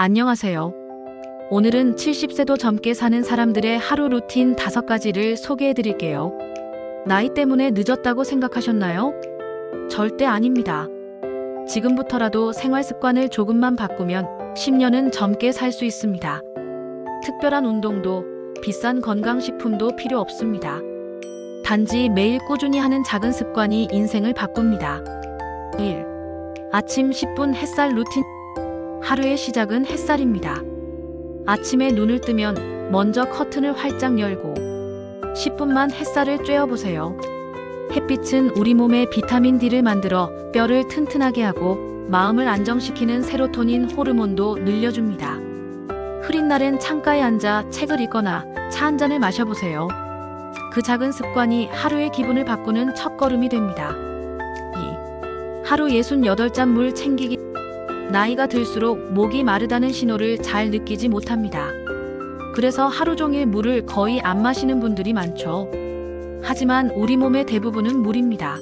안녕하세요. 오늘은 70세도 젊게 사는 사람들의 하루 루틴 5가지를 소개해 드릴게요. 나이 때문에 늦었다고 생각하셨나요? 절대 아닙니다. 지금부터라도 생활 습관을 조금만 바꾸면 10년은 젊게 살 수 있습니다. 특별한 운동도 비싼 건강식품도 필요 없습니다. 단지 매일 꾸준히 하는 작은 습관이 인생을 바꿉니다. 1. 아침 10분 햇살 루틴 하루의 시작은 햇살입니다. 아침에 눈을 뜨면 먼저 커튼을 활짝 열고 10분만 햇살을 쬐어보세요. 햇빛은 우리 몸에 비타민 D를 만들어 뼈를 튼튼하게 하고 마음을 안정시키는 세로토닌 호르몬도 늘려줍니다. 흐린 날엔 창가에 앉아 책을 읽거나 차 한 잔을 마셔보세요. 그 작은 습관이 하루의 기분을 바꾸는 첫걸음이 됩니다. 2. 하루 68잔 물 챙기기 나이가 들수록 목이 마르다는 신호를 잘 느끼지 못합니다. 그래서 하루 종일 물을 거의 안 마시는 분들이 많죠. 하지만 우리 몸의 대부분은 물입니다.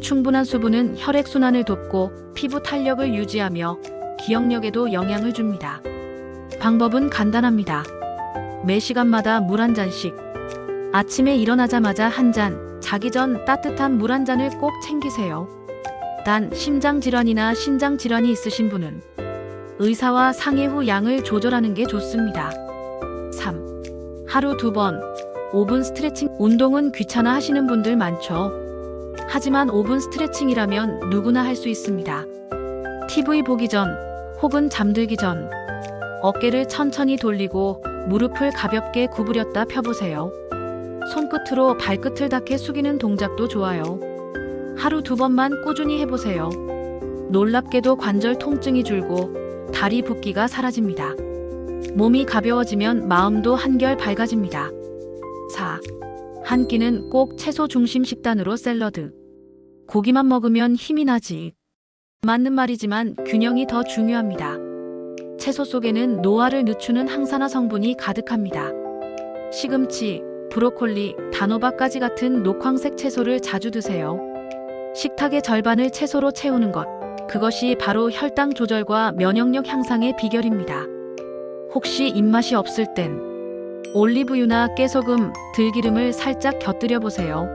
충분한 수분은 혈액순환을 돕고 피부 탄력을 유지하며 기억력에도 영향을 줍니다. 방법은 간단합니다. 매 시간마다 물 한 잔씩. 아침에 일어나자마자 한 잔, 자기 전 따뜻한 물 한 잔을 꼭 챙기세요. 단 심장질환이나 신장질환이 있으신 분은 의사와 상의 후 양을 조절하는 게 좋습니다. 3. 하루 두 번 5분 스트레칭 운동은 귀찮아 하시는 분들 많죠. 하지만 5분 스트레칭이라면 누구나 할 수 있습니다. TV 보기 전 혹은 잠들기 전 어깨를 천천히 돌리고 무릎을 가볍게 구부렸다 펴보세요. 손끝으로 발끝을 닿게 숙이는 동작도 좋아요. 하루 두 번만 꾸준히 해보세요. 놀랍게도 관절 통증이 줄고 다리 붓기가 사라집니다. 몸이 가벼워지면 마음도 한결 밝아집니다. 4. 한 끼는 꼭 채소 중심 식단으로 샐러드. 고기만 먹으면 힘이 나지. 맞는 말이지만 균형이 더 중요합니다. 채소 속에는 노화를 늦추는 항산화 성분이 가득합니다. 시금치, 브로콜리, 단호박까지 같은 녹황색 채소를 자주 드세요. 식탁의 절반을 채소로 채우는 것. 그것이 바로 혈당 조절과 면역력 향상의 비결입니다. 혹시 입맛이 없을 땐 올리브유나 깨소금, 들기름을 살짝 곁들여 보세요.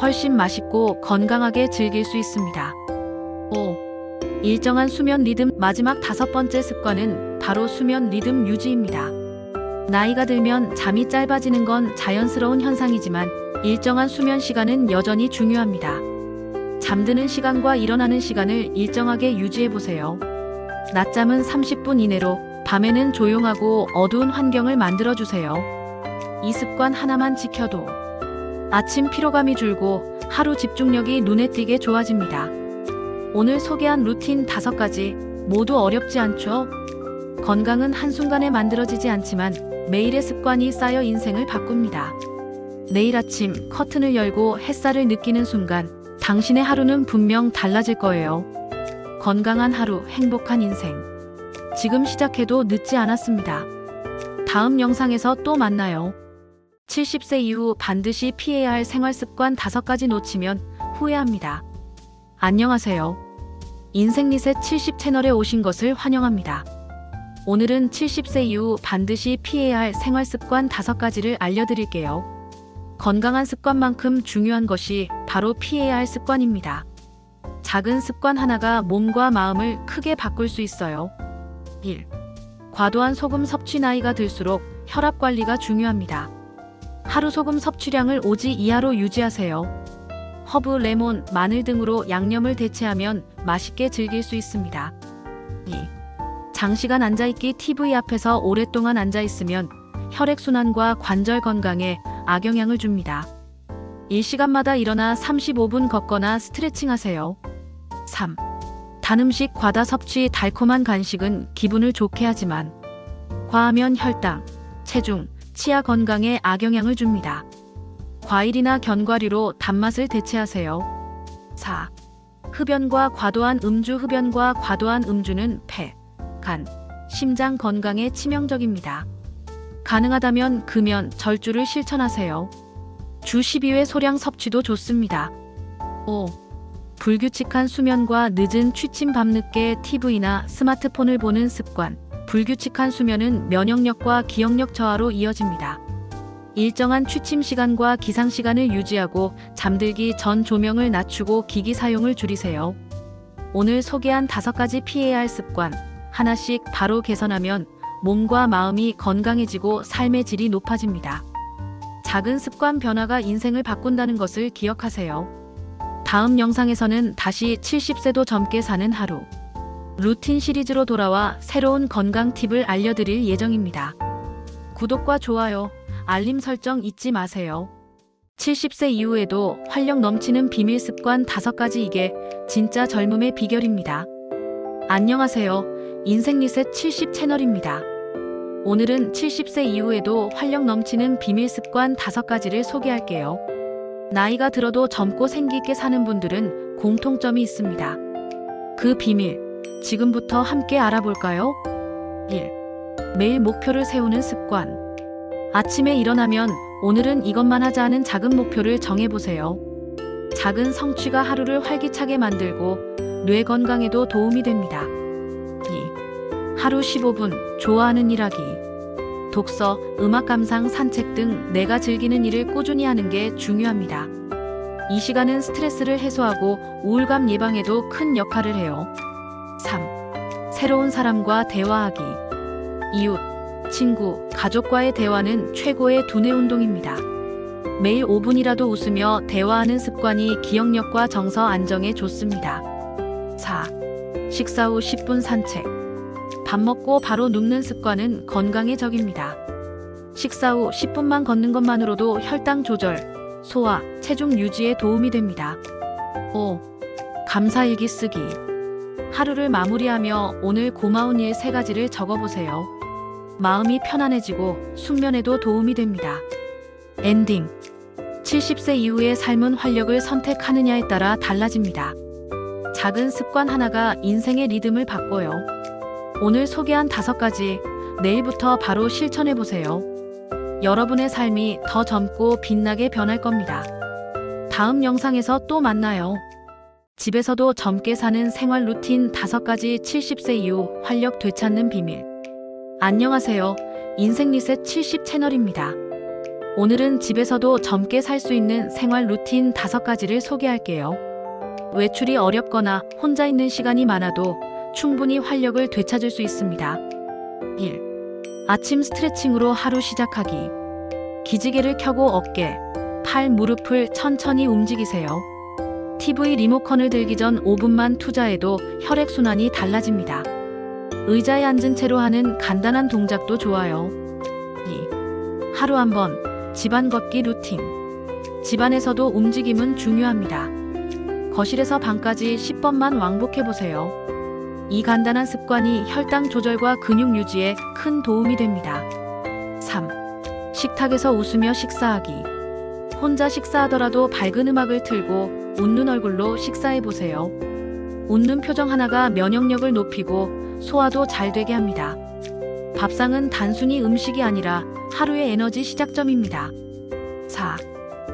훨씬 맛있고 건강하게 즐길 수 있습니다. 5. 일정한 수면 리듬 마지막 다섯 번째 습관은 바로 수면 리듬 유지입니다. 나이가 들면 잠이 짧아지는 건 자연스러운 현상이지만 일정한 수면 시간은 여전히 중요합니다. 잠드는 시간과 일어나는 시간을 일정하게 유지해 보세요. 낮잠은 30분 이내로, 밤에는 조용하고 어두운 환경을 만들어 주세요. 이 습관 하나만 지켜도 아침 피로감이 줄고 하루 집중력이 눈에 띄게 좋아집니다. 오늘 소개한 루틴 5가지 모두 어렵지 않죠? 건강은 한순간에 만들어지지 않지만 매일의 습관이 쌓여 인생을 바꿉니다. 내일 아침 커튼을 열고 햇살을 느끼는 순간 당신의 하루는 분명 달라질 거예요. 건강한 하루, 행복한 인생. 지금 시작해도 늦지 않았습니다. 다음 영상에서 또 만나요. 70세 이후 반드시 피해야 할 생활 습관 5가지 놓치면 후회합니다. 안녕하세요. 인생 리셋 70 채널에 오신 것을 환영합니다. 오늘은 70세 이후 반드시 피해야 할 생활 습관 5가지를 알려드릴게요. 건강한 습관만큼 중요한 것이 바로 피해야 할 습관입니다. 작은 습관 하나가 몸과 마음을 크게 바꿀 수 있어요. 1. 과도한 소금 섭취 나이가 들수록 혈압 관리가 중요합니다. 하루 소금 섭취량을 5지 이하로 유지하세요. 허브, 레몬, 마늘 등으로 양념을 대체하면 맛있게 즐길 수 있습니다. 2. 장시간 앉아있기 TV 앞에서 오랫동안 앉아있으면 혈액순환과 관절 건강에 악영향을 줍니다. 일시간마다 일어나 35분 걷거나 스트레칭 하세요. 3. 단 음식 과다 섭취 달콤한 간식은 기분을 좋게 하지만 과하면 혈당, 체중, 치아 건강에 악영향을 줍니다. 과일이나 견과류로 단맛을 대체하세요. 4. 흡연과 과도한 음주 흡연과 과도한 음주는 폐, 간, 심장 건강에 치명적입니다. 가능하다면 금연, 절주를 실천하세요. 주 12회 소량 섭취도 좋습니다. 5. 불규칙한 수면과 늦은 취침 밤늦게 TV나 스마트폰을 보는 습관. 불규칙한 수면은 면역력과 기억력 저하로 이어집니다. 일정한 취침 시간과 기상 시간을 유지하고 잠들기 전 조명을 낮추고 기기 사용을 줄이세요. 오늘 소개한 다섯 가지 피해야 할 습관 하나씩 바로 개선하면 몸과 마음이 건강해지고 삶의 질이 높아집니다. 작은 습관 변화가 인생을 바꾼다는 것을 기억하세요. 다음 영상에서는 다시 70세도 젊게 사는 하루. 루틴 시리즈로 돌아와 새로운 건강 팁을 알려드릴 예정입니다. 구독과 좋아요, 알림 설정 잊지 마세요. 70세 이후에도 활력 넘치는 비밀 습관 5가지 이게 진짜 젊음의 비결입니다. 안녕하세요. 인생 리셋 70 채널입니다. 오늘은 70세 이후에도 활력 넘치는 비밀 습관 5가지를 소개할게요. 나이가 들어도 젊고 생기있게 사는 분들은 공통점이 있습니다. 그 비밀, 지금부터 함께 알아볼까요? 1. 매일 목표를 세우는 습관. 아침에 일어나면 오늘은 이것만 하자 하는 작은 목표를 정해보세요. 작은 성취가 하루를 활기차게 만들고 뇌 건강에도 도움이 됩니다. 2. 하루 15분 좋아하는 일 하기. 독서, 음악 감상, 산책 등 내가 즐기는 일을 꾸준히 하는 게 중요합니다. 이 시간은 스트레스를 해소하고 우울감 예방에도 큰 역할을 해요. 3. 새로운 사람과 대화하기. 이웃, 친구, 가족과의 대화는 최고의 두뇌 운동입니다. 매일 5분이라도 웃으며 대화하는 습관이 기억력과 정서 안정에 좋습니다. 4. 식사 후 10분 산책. 밥 먹고 바로 눕는 습관은 건강의 적입니다. 식사 후 10분만 걷는 것만으로도 혈당 조절, 소화, 체중 유지에 도움이 됩니다. 5. 감사일기 쓰기. 하루를 마무리하며 오늘 고마운 일세 가지를 적어보세요. 마음이 편안해지고 숙면에도 도움이 됩니다. 엔딩. 70세 이후의 삶은 활력을 선택하느냐에 따라 달라집니다. 작은 습관 하나가 인생의 리듬을 바꿔요. 오늘 소개한 다섯 가지, 내일부터 바로 실천해 보세요. 여러분의 삶이 더 젊고 빛나게 변할 겁니다. 다음 영상에서 또 만나요. 집에서도 젊게 사는 생활 루틴 다섯 가지 70세 이후 활력 되찾는 비밀. 안녕하세요. 인생 리셋 70 채널입니다. 오늘은 집에서도 젊게 살 수 있는 생활 루틴 다섯 가지를 소개할게요. 외출이 어렵거나 혼자 있는 시간이 많아도 충분히 활력을 되찾을 수 있습니다. 1. 아침 스트레칭으로 하루 시작하기. 기지개를 켜고 어깨, 팔, 무릎을 천천히 움직이세요. TV 리모컨을 들기 전 5분만 투자해도 혈액순환이 달라집니다. 의자에 앉은 채로 하는 간단한 동작도 좋아요. 2. 하루 한 번 집안 걷기 루틴. 집안에서도 움직임은 중요합니다. 거실에서 방까지 10번만 왕복해 보세요. 이 간단한 습관이 혈당 조절과 근육 유지에 큰 도움이 됩니다. 3. 식탁에서 웃으며 식사하기. 혼자 식사하더라도 밝은 음악을 틀고 웃는 얼굴로 식사해 보세요. 웃는 표정 하나가 면역력을 높이고 소화도 잘 되게 합니다. 밥상은 단순히 음식이 아니라 하루의 에너지 시작점입니다. 4.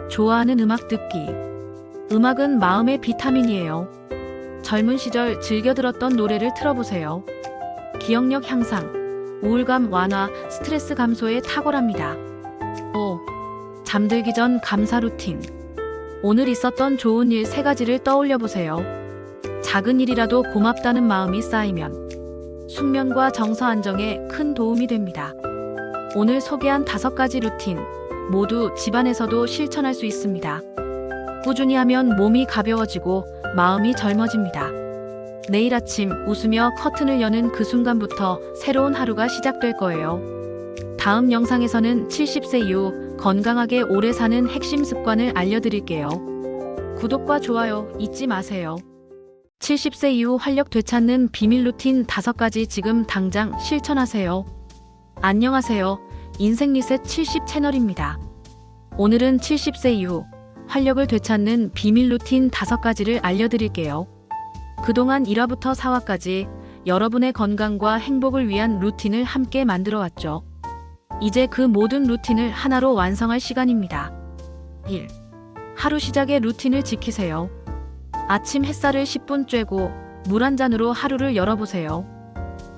좋아하는 음악 듣기. 음악은 마음의 비타민이에요. 젊은 시절 즐겨 들었던 노래를 틀어보세요. 기억력 향상, 우울감 완화, 스트레스 감소에 탁월합니다. 5. 잠들기 전 감사 루틴. 오늘 있었던 좋은 일 세 가지를 떠올려 보세요. 작은 일이라도 고맙다는 마음이 쌓이면 숙면과 정서 안정에 큰 도움이 됩니다. 오늘 소개한 다섯 가지 루틴 모두 집안에서도 실천할 수 있습니다. 꾸준히 하면 몸이 가벼워지고 마음이 젊어집니다. 내일 아침 웃으며 커튼을 여는 그 순간부터 새로운 하루가 시작될 거예요. 다음 영상에서는 70세 이후 건강하게 오래 사는 핵심 습관을 알려드릴게요. 구독과 좋아요 잊지 마세요. 70세 이후 활력 되찾는 비밀 루틴 5가지 지금 당장 실천하세요. 안녕하세요. 인생 리셋 70 채널입니다. 오늘은 70세 이후 활력을 되찾는 비밀 루틴 5가지를 알려드릴게요. 그동안 1화부터 4화까지 여러분의 건강과 행복을 위한 루틴을 함께 만들어 왔죠. 이제 그 모든 루틴을 하나로 완성할 시간입니다. 1. 하루 시작의 루틴을 지키세요. 아침 햇살을 10분 쬐고 물 한 잔으로 하루를 열어보세요.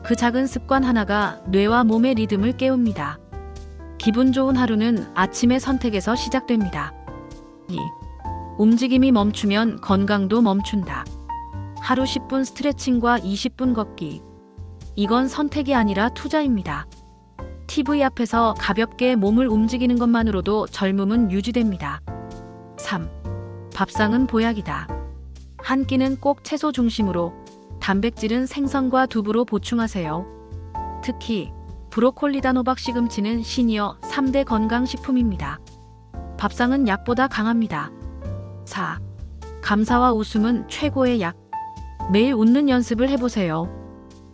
그 작은 습관 하나가 뇌와 몸의 리듬을 깨웁니다. 기분 좋은 하루는 아침의 선택에서 시작됩니다. 2. 움직임이 멈추면 건강도 멈춘다. 하루 10분 스트레칭과 20분 걷기. 이건 선택이 아니라 투자입니다. TV 앞에서 가볍게 몸을 움직이는 것만으로도 젊음은 유지됩니다. 3. 밥상은 보약이다. 한 끼는 꼭 채소 중심으로, 단백질은 생선과 두부로 보충하세요. 특히 브로콜리 단호박 시금치는 시니어 3대 건강식품입니다. 밥상은 약보다 강합니다. 4. 감사와 웃음은 최고의 약. 매일 웃는 연습을 해보세요.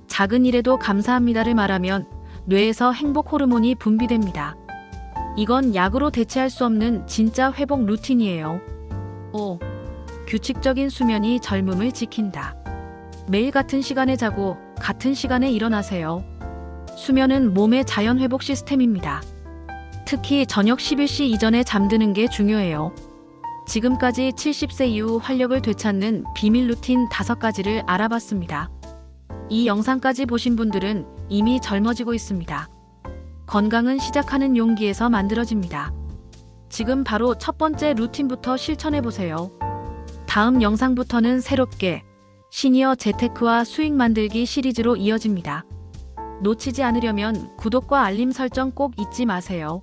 작은 일에도 감사합니다를 말하면 뇌에서 행복 호르몬이 분비됩니다. 이건 약으로 대체할 수 없는 진짜 회복 루틴이에요. 5. 규칙적인 수면이 젊음을 지킨다. 매일 같은 시간에 자고 같은 시간에 일어나세요. 수면은 몸의 자연 회복 시스템입니다. 특히 저녁 11시 이전에 잠드는 게 중요해요. 지금까지 70세 이후 활력을 되찾는 비밀 루틴 5가지를 알아봤습니다. 이 영상까지 보신 분들은 이미 젊어지고 있습니다. 건강은 시작하는 용기에서 만들어집니다. 지금 바로 첫 번째 루틴부터 실천해 보세요. 다음 영상부터는 새롭게 시니어 재테크와 수익 만들기 시리즈로 이어집니다. 놓치지 않으려면 구독과 알림 설정 꼭 잊지 마세요.